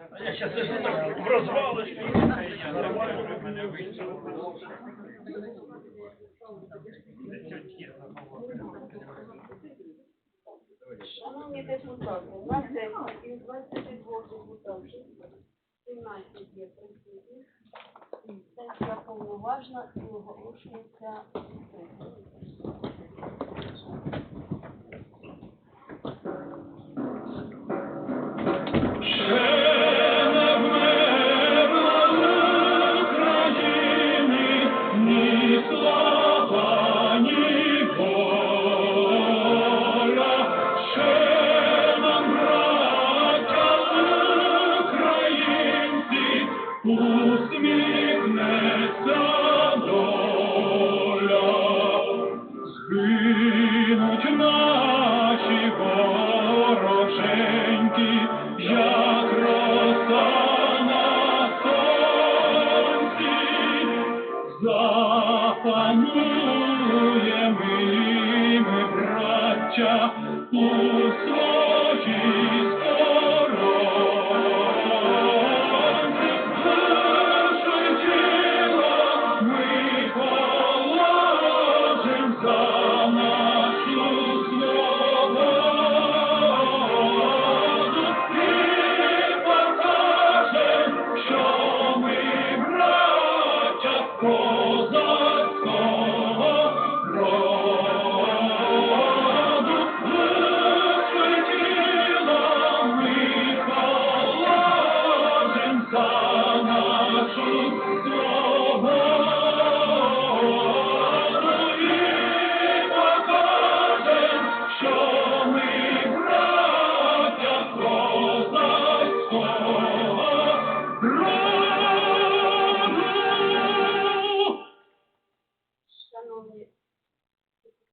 Я щас сижу так в розвалочку. Шановні депутати, у нас із 22 депутатів 17 є присутніх. Сесія повноважна і оголошується відкритою. Запануємо ми, браття, у своїй тіло ми за нашу свободу що ми браття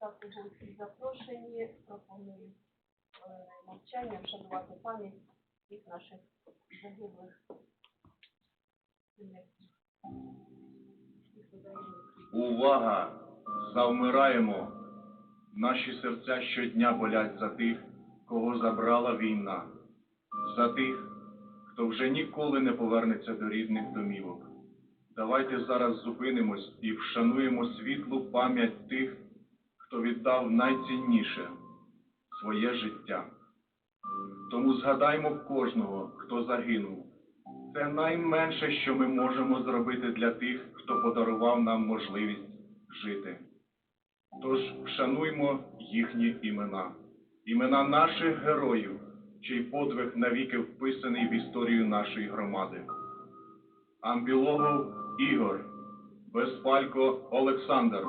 депутати, гості запрошені, пропоную хвилиною мовчання вшанувати пам'ять всіх наших загиблих. Увага! Завмираємо. Наші серця щодня болять за тих, кого забрала війна, за тих, хто вже ніколи не повернеться до рідних домівок. Давайте зараз зупинимось і вшануємо світлу пам'ять тих, хто віддав найцінніше своє життя. Тому згадаймо кожного, хто загинув. Це найменше, що ми можемо зробити для тих, хто подарував нам можливість жити. Тож вшануймо їхні імена, імена наших героїв, чий подвиг навіки вписаний в історію нашої громади. Амбілогов Ігор, Безпалько Олександр,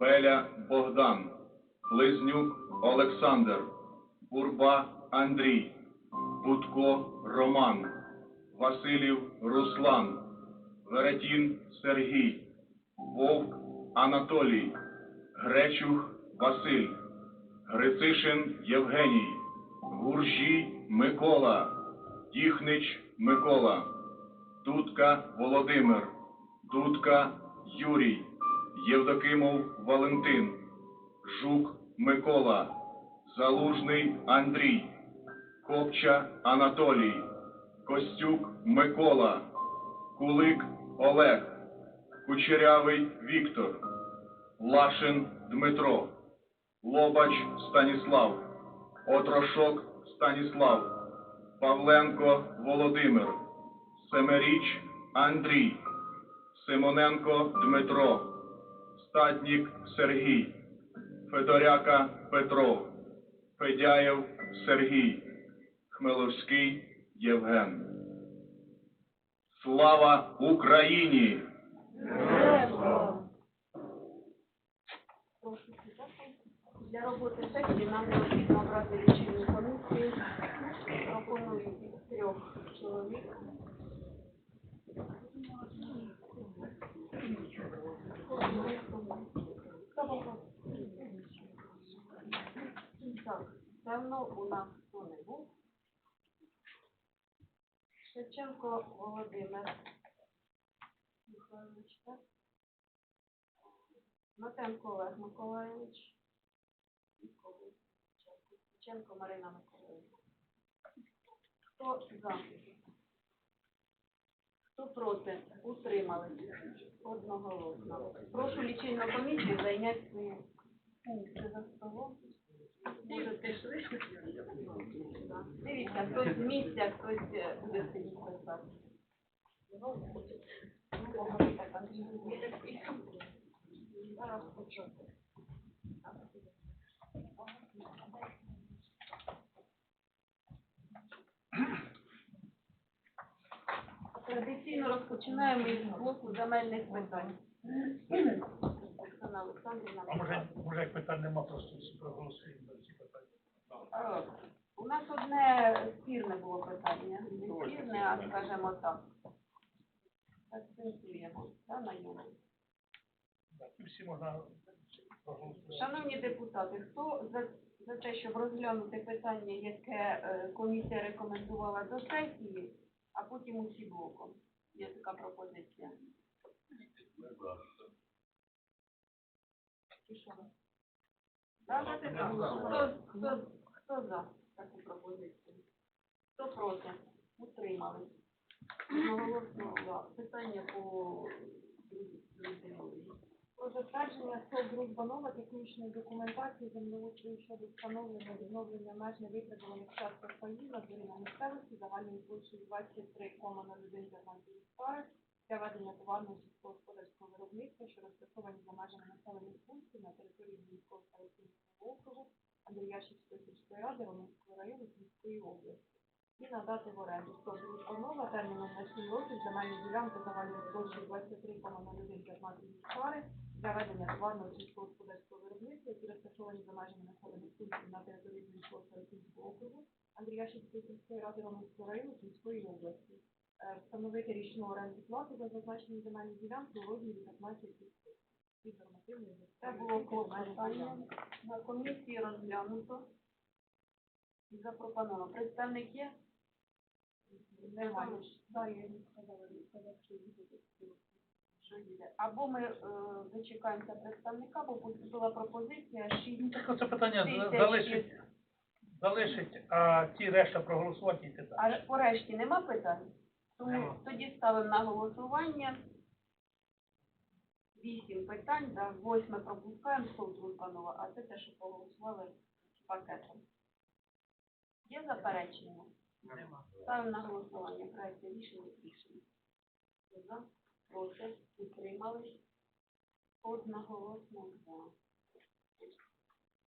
Беля Богдан, Близнюк Олександр, Бурба Андрій, Будко Роман, Василів Руслан, Веретін Сергій, Вовк Анатолій, Гречух Василь, Грицишин Євгеній, Гуржій Микола, Тіхнич Микола, Дудка Володимир, Дудка Юрій, Євдокимов Валентин, Жук Микола, Залужний Андрій, Копча Анатолій, Костюк Микола, Кулик Олег, Кучерявий Віктор, Лашин Дмитро, Лобач Станіслав, Отрошок Станіслав, Павленко Володимир, Семеріч Андрій, Симоненко Дмитро, Статнік Сергій, Федоряка Петро, Федяєв Сергій, Хмеловський Євген. Слава Україні! Для роботи сесії нам необхідно обрати лічильну комісію. Пропоную трьох чоловік. Так, давно у нас хто не був. Шевченко Володимир Михайлович, так? Матенко Олег Миколайович. Шевченко Марина Миколаївна. Хто за? Хто проти? Утримались. Одноголосно. Прошу лічильну комісію зайняти свої пункти за столом. Можете Да. Дивіться, хтось з місця, хтось е, буде сидіти писати. Зараз почути. Традиційно розпочинаємо із блоку земельних питань. Оксана Олександрівна. А може, може як питань нема, просто всі проголосуємо за ці питання. У нас одне спірне було питання. Не спірне, а скажімо так. Акцентуємо, да, на ньому. Так, І всі можна проголосувати. Шановні депутати, хто за, за те, щоб розглянути питання, яке е, комісія рекомендувала до сесії, а потім усі блоком? Є така пропозиція. Чи що? Да, да, ти так. Хто, хто, хто за таку пропозицію? Хто проти? Утримались. Одноголосно за. Питання по друзі. Про затвердження СО «Дружба Нова» технічної документації землеустрою щодо встановлення відновлення меж невитребуваних часток паїв на на місцевості загальною площею 23,01 гектари для ведення товарного сільськогосподарського виробництва, що розташовані за межами населених пунктів на території Львівського старостинського округу Андріяшівської сільської ради Романського району Київської області. І надати в оренду СО «Дружба Нова» терміном на 7 років земельні ділянки загальною площею 23,01 гектари для ведення товарного сільськогосподарського виробництва, які розташовані за межами населених пунктів на території Старосінського округу, Андріяшівської сільської ради Романського району Сумської області. Е, Встановити річну оренду плату за зазначені земельні ділянки у розмірі 15 від нормативної Це було клопотання на комісії розглянуто і запропоновано. Представник є? Немає. Далі я не сказала, не що. Що йде? Або ми е, дочекаємося представника, бо була пропозиція 6 Так оце питання за- тисяч. залишить, залишить, а ті решта проголосувати і так. А по решті нема питань? Тому Нема. тоді ставимо на голосування. Вісім питань, да, восьме пропускаємо, суд Луканова, а це те, що проголосували пакетом. Є заперечення? Нема. Ставимо на голосування проект рішення рішення. За, проти, утримались. Одноголосно за.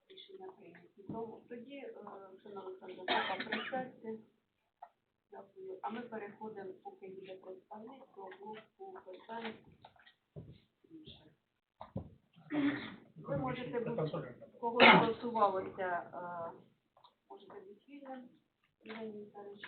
Рішення прийнято. Тоді, е, шановна Олександра, поки присядьте. Дякую. А ми переходимо, поки йде представник, до блоку питань. Ви можете бути кого голосувалося, е, можете бути вільним. Євгеній Віталійович.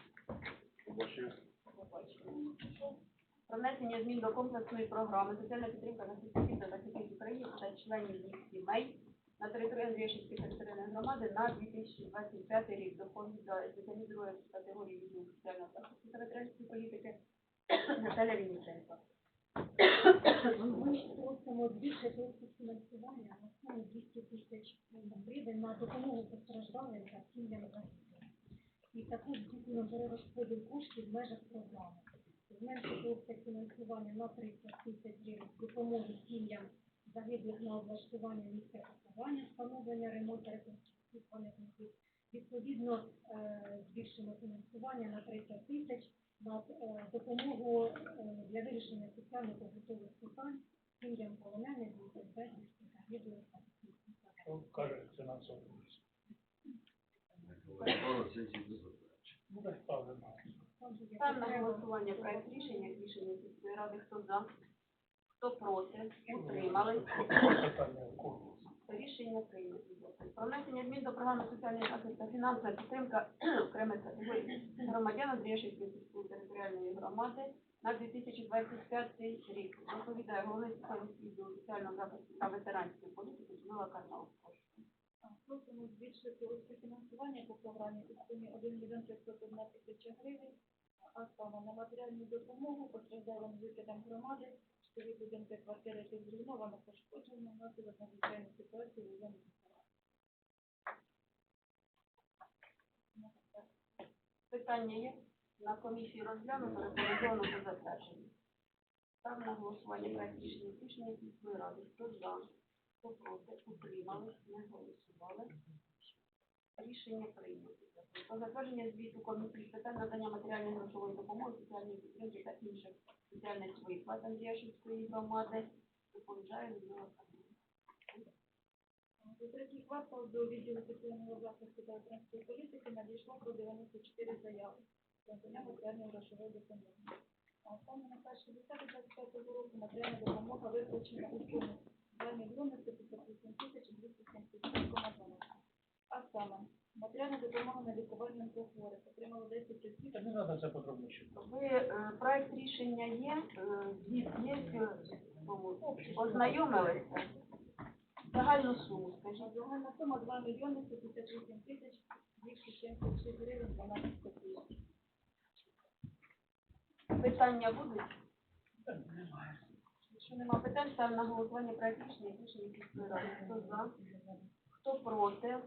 Про внесення змін до комплексної програми соціальна підтримка сільських та захисників України та членів їх сімей на території Андріяшівської територіальної громади на 2025 рік. Доповідь за спеціальні категорії відділу соціального захисту територіальної політики Наталя Вінниченко. Ми просимо збільшити фінансування на суму 200 тисяч гривень на допомогу постраждалим та сім'ям загиблих. І також здійснено перерозподіл коштів в межах програми. Зменшити обсяг фінансування на 30 тисяч гривень допомоги сім'ям загиблих на облаштування місця поховання, встановлення ремонту реконструкції пам'ятників. Відповідно, е, збільшено фінансування на 30 тисяч на е, допомогу е, для вирішення соціально-побутових питань сім'ям полонених дітей безвісти загиблих та каже фінансовий міністр? Буде ставлено. Ставимо на голосування проект рішення, рішення сільської ради. Хто за? Хто проти? Утримались? Рішення прийнято. Про внесення змін до програми соціальної захисту та фінансова підтримка окремих категорій громадян Андріяшівської сільської територіальної громади на 2025 рік. Доповідає головний спеціаліст соціального захисту та ветеранської політики Людмила Карнавська. Просимо збільшити обсяг фінансування по програмі у сумі 1 мільйон 501 тисяча гривень, а саме на матеріальну допомогу постраждалим жителям громади, чотири будинки квартири та зруйновано пошкоджено внаслідок надзвичайної ситуації у зоні Питання є? на комісії розглянуто, рекомендовано до затвердження. Ставлю на голосування проект рішення рішення міської ради. Хто за, хто проти, утримались, не голосували. Рішення прийнято. Про затвердження звіту комісії з питань надання матеріальної грошової допомоги, соціальної підтримки та інших соціальних виплат Андріашівської громади доповідає Людмила. За третій квартал до відділу соціального захисту та громадської політики надійшло про 94 заяви про надання матеріальної грошової допомоги. А саме на перший десятий 25 року матеріальна допомога виплачена у сумі 2 мільйони 158 тисяч 277,12. А саме, матеріальна допомога на лікування для хворих отримало 10 осіб. Не треба це подробніше. Ви е, проект рішення є, е, звіт є, е, ознайомилися. Загальну суму, скажіть. Загальна сума 2 мільйони 158 тисяч 276 гривень 12 копійок. Питання будуть? Якщо нема питань, ставлю на голосування проект рішення рішення міської ради. Хто за? Хто проти?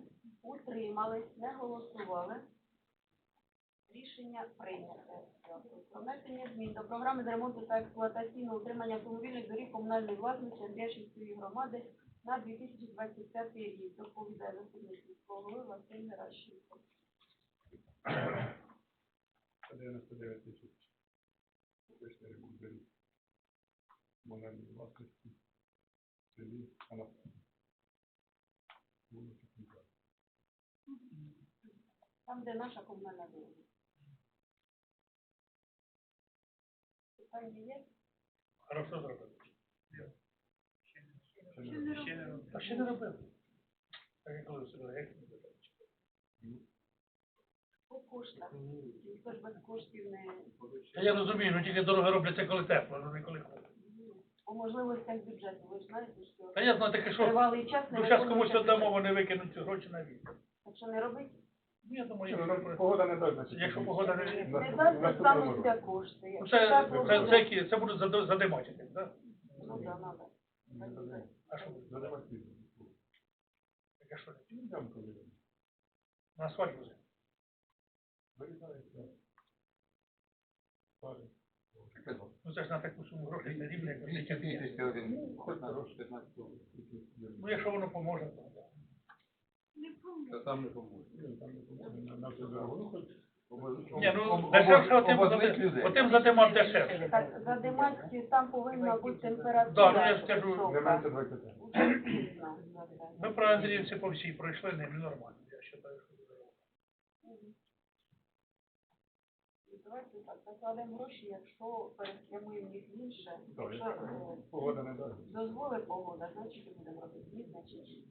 Утримались, не голосували. Рішення прийнято. Дякую. Про внесення змін до програми з ремонту та експлуатаційного утримання автомобільних доріг комунальної власності Андріашівської громади на 2025 рік. Доповідає заступник міського голови Василь Геращенко. 99 тисяч. Точно ремонт доріг. Комунальної власності. в Селі Анапа. Вулиця Кінка. Там, де наша комунальна. Питання є? Хорошо зробили. Ще не робили. Ще не робили. Так як коли як не робили. По коштах. Ніхто ж без коштів не... Та я розумію, ну тільки дороги робляться коли тепло, ну не коли холодно. По можливостях бюджету. Ви ж знаєте, що Та я знаю таке, що тривалий час не ну зараз комусь віддамо, бюджет. вони викинуть ці гроші на вітер. Якщо не робити, Ну, я думаю, ну, якщо... ну, Погода не дасть, значить. Якщо погода не- не Наступ- дасть, остануться році. кошти. Ну, Якщо це, так, це, буде- це, які- це будуть заде- задимачити, так? Ну, да, надо. А що буде? Задавати пізно. Таке що? Ну, ямку видно. На асфальт буде. Вирізається. Пари. Ну це ж на таку суму грошей не рівня, як оце тільки. тисяч один, хоч на гроші 15. Ну якщо воно поможе, то да. Це там не поможе. Там не. Ну, Ні, ну дешевше отим, отим задимав дешевше. Так, за димацькою там повинна бути температура. Да, ну, я ж кажу, не висока. менше 20. Уже пізно за це. Ми про Андріївці по всій пройшли, не нормально. Я вважаю, що Давайте так, закладемо гроші, якщо переспрямуємо їх інше. Якщо е, Погода не дасть. дозволить погода, значить і будемо робити. Ні, значить ні.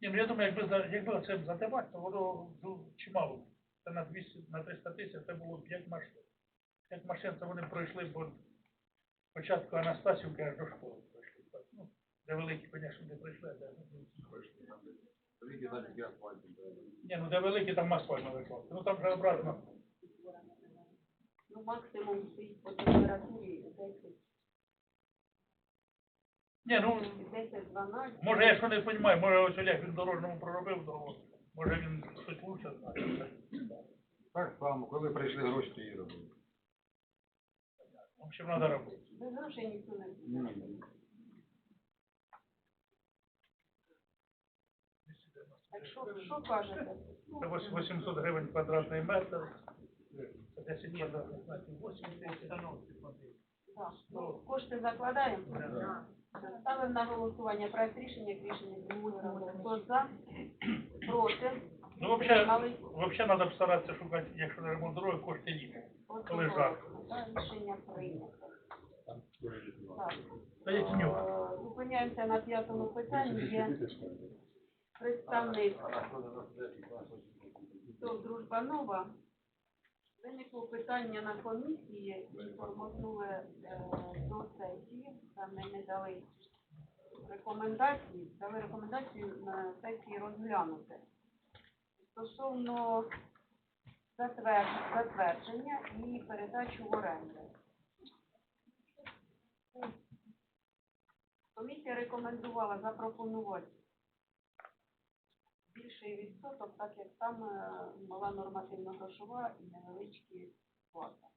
Ні, ну я думаю, якби, за- якби це задимати, то воно ну, чимало. Це на 200, на 300 тисяч, це було 5 машин. 5 машин, це вони пройшли по початку Анастасівки аж до школи пройшли. Так, Ну, де великі, звісно, не пройшли, а де не пройшли. Великі значить асфальт. Ні, ну де великі, там асфальт не викласти. Ну там же обратно. Ну, максимум стоїть по температурі 10, Ні, ну 10-12. Може, я що не розумію, може ось Олег він дорожньому проробив дорогу, може він щось лучше знає. Так само, коли прийшли гроші, то і робили. В общем, треба робити. Без грошей ніхто не буде. Так що, що кажете? Це 800 гривень квадратний метр, це 10 квадратних метрів, 8 тисяч. Так. Ну, кошти закладаємо? Да. Ставимо на голосування проект рішення, як рішення міської ради. Хто за? Проти? Ну, взагалі, взагалі треба старатися шукати, якщо не ремонт дороги, кошти є. коли жарко. Так, Рішення прийнято. Так. Та. Е, Зупиняємося на п'ятому питанні. Є представник ТОВ «Дружба нова». Виникло питання на комісії, і форматнули е, до сесії, там не дали рекомендації, дали рекомендацію на сесії розглянути. Стосовно затвердження і передачу в оренду. Комісія рекомендувала запропонувати більший відсоток, так як там мала нормативна грошова і невеличкі плата.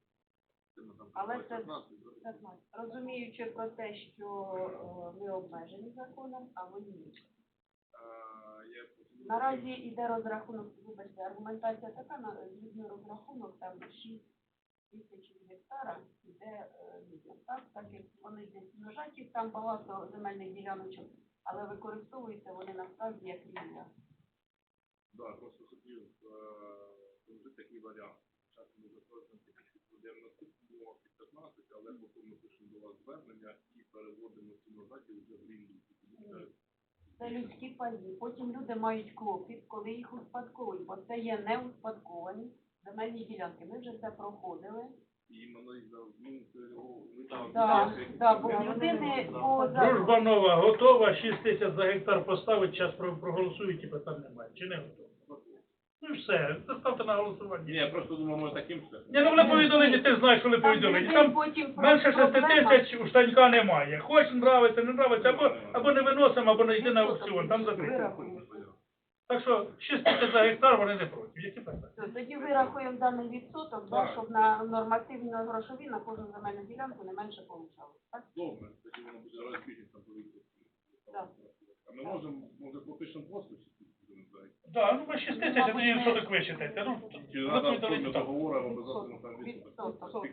Але це 15. Розуміючи про те, що е, ми обмежені законом, а вони ні. Наразі йде розрахунок, вибачте, аргументація така, на згідно розрахунок, там 6 тисяч гектара йде е, людям. Так, так як вони десь їх там багато земельних діляночок, але використовуються вони насправді як рівня. Да, просто хотів зробити такий варіант. Зараз ми запрошуємо будемо наступного 15, але потім ми пишемо до вас звернення і переводимо ці нажаті вже в рівні. Це людські паї. Потім люди мають клопіт, коли їх успадковують, бо це є неуспадковані земельні ділянки. Ми вже це проходили. Ну. Так, так, бо в людини по Дружба нова готова, 6 тисяч за гектар поставить, час проголосують і питань немає. Чи не готова? Ну і все, це ставте на голосування. Ні, я просто думав, може таким шляхом. Ні, ну вони повідомлені, ти знаєш, коли Там повідомлені. Там потім менше 6 тисяч у штанька немає. Хоч нравиться, не нравиться, або, або не виносимо, або не йти на аукціон, там закрито. Так що 6 тисяч за гектар вони не проти. Які питання? Тоді вирахуємо даний відсоток, да, щоб на нормативно грошові на кожну земельну ділянку не менше получали. Так? Добре, тоді воно буде розбіжно там. Так. А ми можемо, може, попишемо просто чи Да, ну ми 6 тисяч, а тоді відсоток вичитайте. Ну, Чи треба в повідомлені формі так. договору обов'язково там Відсоток.